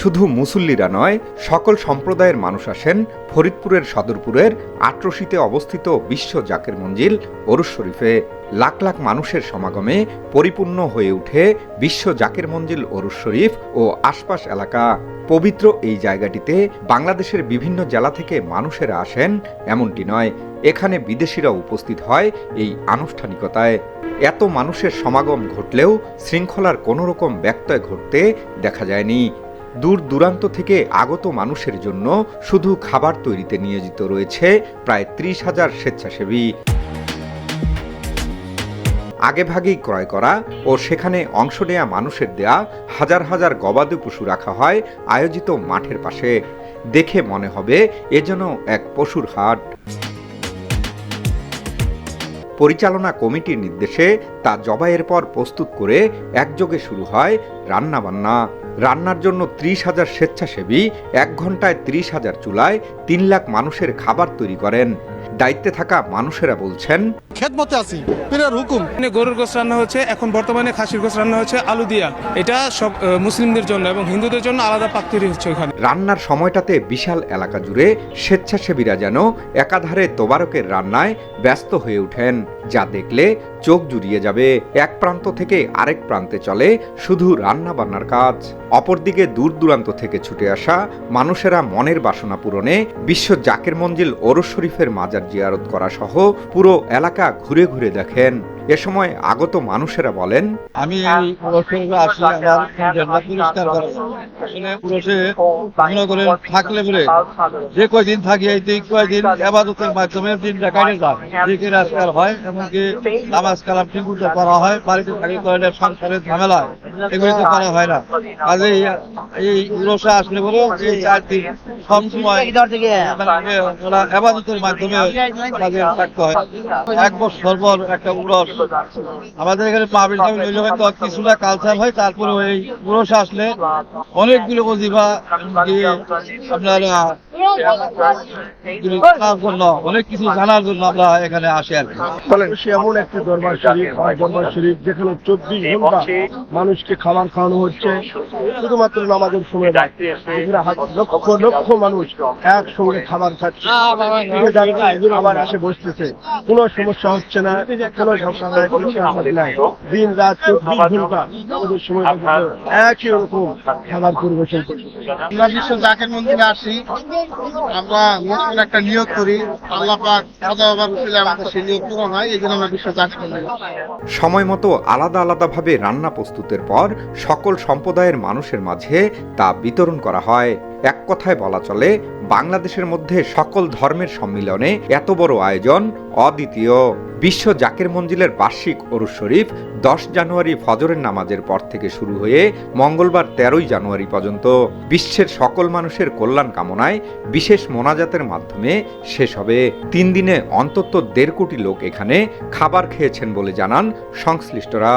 শুধু মুসল্লিরা নয়, সকল সম্প্রদায়ের মানুষ আসেন ফরিদপুরের সদরপুরের আট্রসিতে অবস্থিত বিশ্ব জাকের মঞ্জিল ওরুস শরীফে। লাখ লাখ মানুষের সমাগমে পরিপূর্ণ হয়ে ওঠে বিশ্ব জাকের মঞ্জিল ওরুস শরীফ ও আশপাশ এলাকা। পবিত্র এই জায়গাটিতে বাংলাদেশের বিভিন্ন জেলা থেকে মানুষেরা আসেন, এমনটি নয়, এখানে বিদেশিরা উপস্থিত হয় এই আনুষ্ঠানিকতায়। এত মানুষের সমাগম ঘটলেও শৃঙ্খলার কোনো রকম ঘটতে দেখা যায়নি। দূর দূরান্ত থেকে আগত মানুষের জন্য শুধু খাবার তৈরিতে নিয়োজিত রয়েছে প্রায় ত্রিশ হাজার স্বেচ্ছাসেবী। আগেভাগেই ক্রয় করা ও সেখানে অংশ নেয়া মানুষের দেয়া হাজার হাজার গবাদি পশু রাখা হয় আয়োজিত মাঠের পাশে। দেখে মনে হবে এ যেন এক পশুর হাট। পরিচালনা কমিটির নির্দেশে তা জবাইয়ের পর প্রস্তুত করে একযোগে শুরু হয় রান্নাবান্না। রান্নার জন্য ত্রিশ হাজার স্বেচ্ছাসেবী এক ঘন্টায় ত্রিশ হাজার চুলায় তিন লাখ মানুষের খাবার তৈরি করেন। দায়িত্বে থাকা মানুষেরা বলছেন খেদমতে আছি পীরের হুকুম। গরুর গোস রান্না হচ্ছে এখন বর্তমানে খাসির গোস রান্না হচ্ছে আলু দিয়া। এটা সব মুসলিমদের জন্য এবং হিন্দুদের জন্য আলাদা পাক তৈরি হচ্ছে ওখানে রান্নার সময়টাতে বিশাল এলাকা জুড়ে স্বেচ্ছাসেবীরা যেন একাধারে তোবারকের রান্নায় ব্যস্ত হয়ে ওঠেন। যা দেখলে চোখ জুড়িয়ে যাবে। এক প্রান্ত থেকে আরেক প্রান্তে চলে শুধু রান্না বান্নার কাজ। অপরদিকে দূর দূরান্ত থেকে ছুটে আসা মানুষেরা মনের বাসনা পূরণে বিশ্ব জাকের মঞ্জিল ওরস শরীফের মাজার জিয়ারত করা সহ পুরো এলাকা ঘুরে ঘুরে দেখেন। এ সময় আগত মানুষেরা বলেন, আমি থাকলে বলে যে কয়দিন থাকি এই দিন কয়দিন এবাদতের মাধ্যমে দিনটা কাটে যায় দিকের আজকাল হয়, এমনকি নামাজ কালাম ঠিক করা হয়, বাড়িতে থাকি করলে সংসারের ঝামেলা এগুলি তো করা হয় না। কাজে এই পুরুষে আসলে বলে এই চার দিন সব সময় মানে এবাদতের মাধ্যমে কাজে থাকতে হয়। এক বছর পর একটা উরস আমাদের এখানে পাবিল টাবিল হইলে হয়তো কিছুটা কালচার হয়, তারপরে ওই পুরুষ আসলে অনেকগুলো অজিফা দিয়ে আপনার অনেক কিছু জানার জন্য আমরা এখানে আসি আর কি। এমন একটি দরবার শরীফ দরবার শরীফ যেখানে চব্বিশ ঘণ্টা মানুষকে খাবার খাওয়ানো হচ্ছে। শুধুমাত্র নামাজের সময় লক্ষ লক্ষ মানুষ একসঙ্গে খাবার খাচ্ছে। আবার এসে বসতেছে কোনো সমস্যা হচ্ছে না কোনো সমস্যা নাই। দিন রাত চব্বিশ ঘণ্টা আমাদের সময় একই রকম খাবার পরিবেশন করছে। আমরা বিশ্ব জাকের মন্দিরে আসি। আমরা একটা নিয়োগ করি। আল্লাহ পাক সাদা অভাব আমাদের সেই নিয়োগ পূরণ হয়, এই জন্য আমরা করি সময় মতো আলাদা আলাদা ভাবে রান্না প্রস্তুতের পর সকল সম্প্রদায়ের মানুষের মাঝে তা বিতরণ করা হয়। এক কথায় বলা চলে, বাংলাদেশের মধ্যে সকল ধর্মের সম্মিলনে এত বড় আয়োজন অদ্বিতীয়। বিশ্ব জাকের মঞ্জিলের বার্ষিক অরুস শরীফ দশ জানুয়ারি ফজরের নামাজের পর থেকে শুরু হয়ে মঙ্গলবার তেরোই জানুয়ারি পর্যন্ত। বিশ্বের সকল মানুষের কল্যাণ কামনায় বিশেষ মোনাজাতের মাধ্যমে শেষ হবে। তিন দিনে অন্তত দেড় কোটি লোক এখানে খাবার খেয়েছেন বলে জানান সংশ্লিষ্টরা।